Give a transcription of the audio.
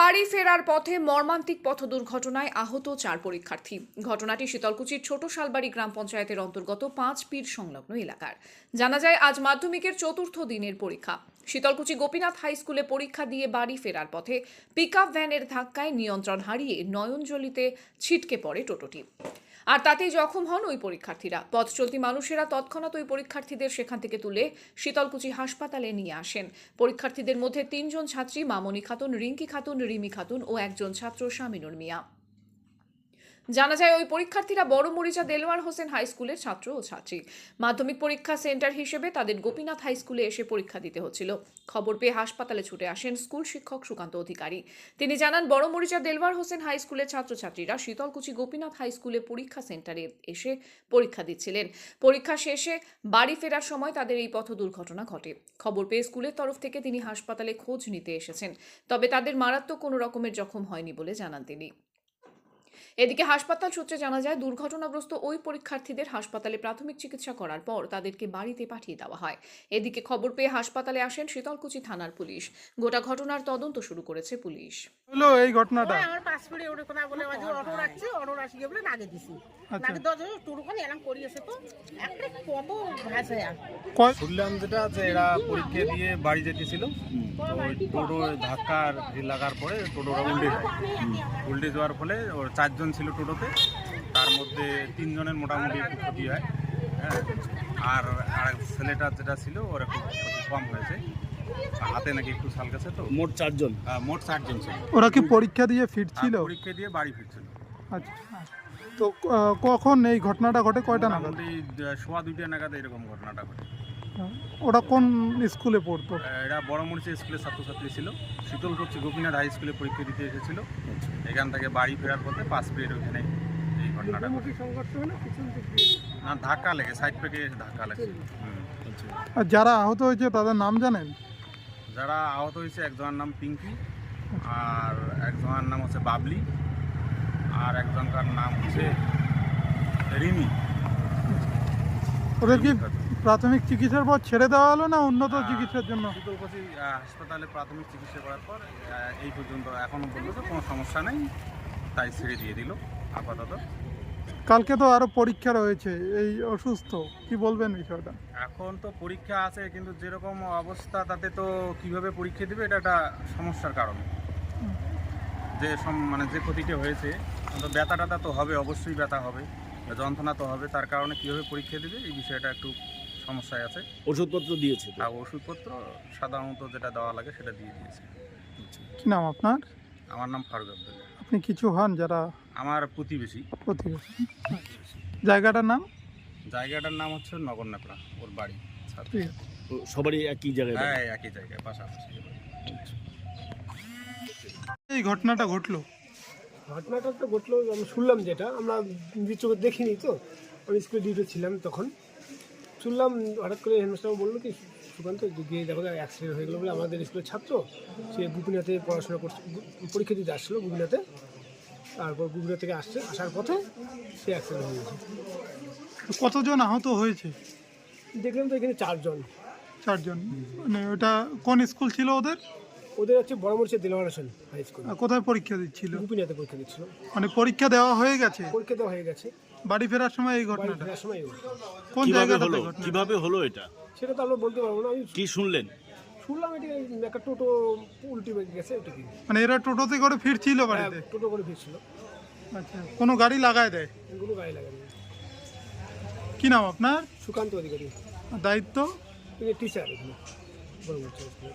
বাড়ি ফেরার পথে মর্মান্তিক পথ দুর্ঘটনায় আহত চার পরীক্ষার্থী। ঘটনাটি শীতলকুচির ছোট শালবাড়ি গ্রাম পঞ্চায়েতের অন্তর্গত পাঁচ পীর সংলগ্ন এলাকার। জানা যায়, আজ মাধ্যমিকের চতুর্থ দিনের পরীক্ষা। শীতলকুচি গোপীনাথ হাই স্কুলে পরীক্ষা দিয়ে বাড়ি ফেরার পথে পিকআপ ভ্যানের ধাক্কায় নিয়ন্ত্রণ হারিয়ে নয়নজলিতে ছিটকে পড়ে টোটোটি। আর তাতেই জখম হন ওই পরীক্ষার্থীরা। পথ চলতি মানুষেরা তৎক্ষণাৎ ওই পরীক্ষার্থীদের সেখান থেকে তুলে শীতলকুচি হাসপাতালে নিয়ে আসেন। পরীক্ষার্থীদের মধ্যে তিনজন ছাত্রী, মামনি খাতুন, রিঙ্কি খাতুন, রিমি খাতুন ও একজন ছাত্র, শামিনুর মিয়া। জানা যায় ওই পরীক্ষার্থীরা বড় মরিচা দেলোয়ার হোসেন হাই স্কুলের ছাত্র ও ছাত্রী। মাধ্যমিক পরীক্ষা সেন্টার হিসেবে তাদের গোপীনাথ হাই স্কুলে এসে পরীক্ষা দিতে হচ্ছিল। খবর পেয়ে হাসপাতালে ছুটে আসেন স্কুল শিক্ষক সুকান্ত অধিকারী। তিনি জানান, বড় মরিচা দেলওয়ার হোসেন হাই স্কুলের ছাত্রছাত্রীরা শীতলকুচি গোপীনাথ হাই স্কুলে পরীক্ষা সেন্টারে এসে পরীক্ষা দিচ্ছিলেন। পরীক্ষা শেষে বাড়ি ফেরার সময় তাদের এই পথ দুর্ঘটনা ঘটে। খবর পেয়ে স্কুলের তরফ থেকে তিনি হাসপাতালে খোঁজ নিতে এসেছেন। তবে তাদের মারাত্মক কোনো রকমের জখম হয়নি বলে জানান তিনি। এদিকে হাসপাতাল সূত্রে জানা যায় দুর্ঘটনাগ্রস্ত ওই পরীক্ষার্থীদের হাসপাতালে প্রাথমিক চিকিৎসা করার পর তাদেরকে বাড়িতে পাঠিয়ে দেওয়া হয়। এদিকে খবর পেয়ে হাসপাতালে আসেন শীতলকুচি থানার পুলিশ। গোটা ঘটনার তদন্ত শুরু করেছে পুলিশ। হলো এই ঘটনাটা? আমার পাশ ফিরে ওটা কথা বলে আজ অটো রাখছে অটো রাখি গিয়ে বলে নাগে দিছি। নাগে দশ টুরুখানি এলাম করিয়েছে তো। একটা কত কয়? শুনলাম যেটা যে এরা পরীক্ষা দিয়ে বাড়ি যেতেছিল। তো ওই টোটো ধাক্কার লাগার পরে টোটোটা উল্টে যায়। উল্টে যাওয়ার ফলে ওর চারজন ছিল টোটোতে তার মধ্যে তিনজনের মোটামুটি একটু ক্ষতি হয় হ্যাঁ। আর আর ছেলেটা যেটা ছিল ওর একটু ক্ষতি কম হয়েছে। হাতে নাকি একটু সাল গেছে তো। মোট চারজন? আহ, মোট চারজন ছিল। ওরা কি পরীক্ষা দিয়ে ফিরছিল পরীক্ষা দিয়ে বাড়ি ফিরছিল। আচ্ছা। তো কখন এই ঘটনাটা ঘটে? কয়টা নাগাদ? সোয়া দুইটা নাগাদ এরকম ঘটনাটা ঘটে। ওরা কোন স্কুলে পড়তো? এরা বড় মরিচা স্কুলের ছাত্রছাত্রী ছিল। শীতল শীতলকুচি গোপীনাথ হাই স্কুলে পরীক্ষা দিতে এসেছিল। এখান থেকে বাড়ি ফেরার পথে পাঁচ মিনিট ওখানে এই ঘটনাটা ঘটে। না ধাক্কা লেগে সাইড থেকে ধাক্কা লেগে। হুম। আর যারা আহত হয়েছে তাদের নাম জানেন? যারা আহত হয়েছে একজনের নাম পিঙ্কি আর একজনের নাম হচ্ছে বাবলি আর একজনকার নাম হচ্ছে রিমি। ওদের কি প্রাথমিক চিকিৎসার পর ছেড়ে দেওয়া হলো না উন্নত চিকিৎসার জন্য? শীতলকুচি হাসপাতালে প্রাথমিক চিকিৎসা করার পর এই পর্যন্ত এখনও বলল যে কোনো সমস্যা নেই তাই ছেড়ে দিয়ে দিল আপাতত। কালকে তো আরও পরীক্ষা রয়েছে এই অসুস্থ কি বলবেন বিষয়টা? এখন তো পরীক্ষা আছে কিন্তু যেরকম অবস্থা তাতে তো কীভাবে পরীক্ষা দেবে এটা একটা সমস্যার কারণ। যে সম- মানে যে ক্ষতিটা হয়েছে তো ব্যথা ট্যাথা তো হবে অবশ্যই ব্যথা হবে। যন্ত্রণা তো হবে তার কারণে কীভাবে পরীক্ষা দেবে এই বিষয়টা একটু সমস্যায় আছে। ওষুধপত্র দিয়েছে? আর ওষুধপত্র সাধারণত যেটা দেওয়া লাগে সেটা দিয়ে দিয়েছে। কি নাম আপনার? আমার নাম ফারুক আব্দুল্লাহ। আপনি কিছু হন যারা আমার প্রতিবেশী। প্রতিবেশী। জায়গাটার নাম? জায়গাটার নাম হচ্ছে নগরনাপড়া ওর বাড়ি ছাত্র। ঠিক আছে। তো সবারই একই জায়গায়। হ্যাঁ একই জায়গায় পাশাপাশি। এই ঘটনাটা ঘটলো। ঘটনাটা তো ঘটলো আমি শুনলাম যেটা আমরা নিজের চোখে দেখিনি তো আমি স্কুলে ডিউটি ছিলাম তখন। শুনলাম হঠাৎ করে হেডমাস্টার বলল কি সুকান্ত গিয়ে দেখো অ্যাক্সিডেন্ট হয়ে গেলো বলে আমাদের স্কুলের ছাত্র সে গুপিনাতে পড়াশোনা করছে পরীক্ষা দিতে আসছিল গুপিনাতে তারপর গুপিনা থেকে আসছে আসার পথে সে অ্যাক্সিডেন্ট হয়ে গেছে। কতজন আহত হয়েছে? দেখলাম তো এখানে চারজন। চারজন। মানে ওটা কোন স্কুল ছিল ওদের? ওদের হচ্ছে বড় মরিচের দিলওয়ার হাই স্কুল আর কোথায় পরীক্ষা দিচ্ছিল? গুপিনাতে পরীক্ষা দিচ্ছিল। মানে পরীক্ষা দেওয়া হয়ে গেছে? পরীক্ষা দেওয়া হয়ে গেছে। বাড়ি ফেরার সময় এই ঘটনাটা? ফেরার সময় কোন কীভাবে জায়গাটাতে হলো? ঘটনা? কীভাবে হলো এটা? সেটা তো আমরা বলতে পারব না। আমি কি শুনলেন? শুনলাম এটি একটা টোটো উল্টি বেঁকে গেছে ওটা মানে এরা টোটোতে করে ফিরছিল বাড়িতে? হ্যাঁ, টোটো করে ফিরছিল। আচ্ছা কোনো গাড়ি লাগায় দেয়? এগুলো গায়ে লাগানো কি নাম আপনার? সুকান্ত অধিকারী। দায়িত্ব? টিচার এখানে বড় বাচ্চা স্কুলে।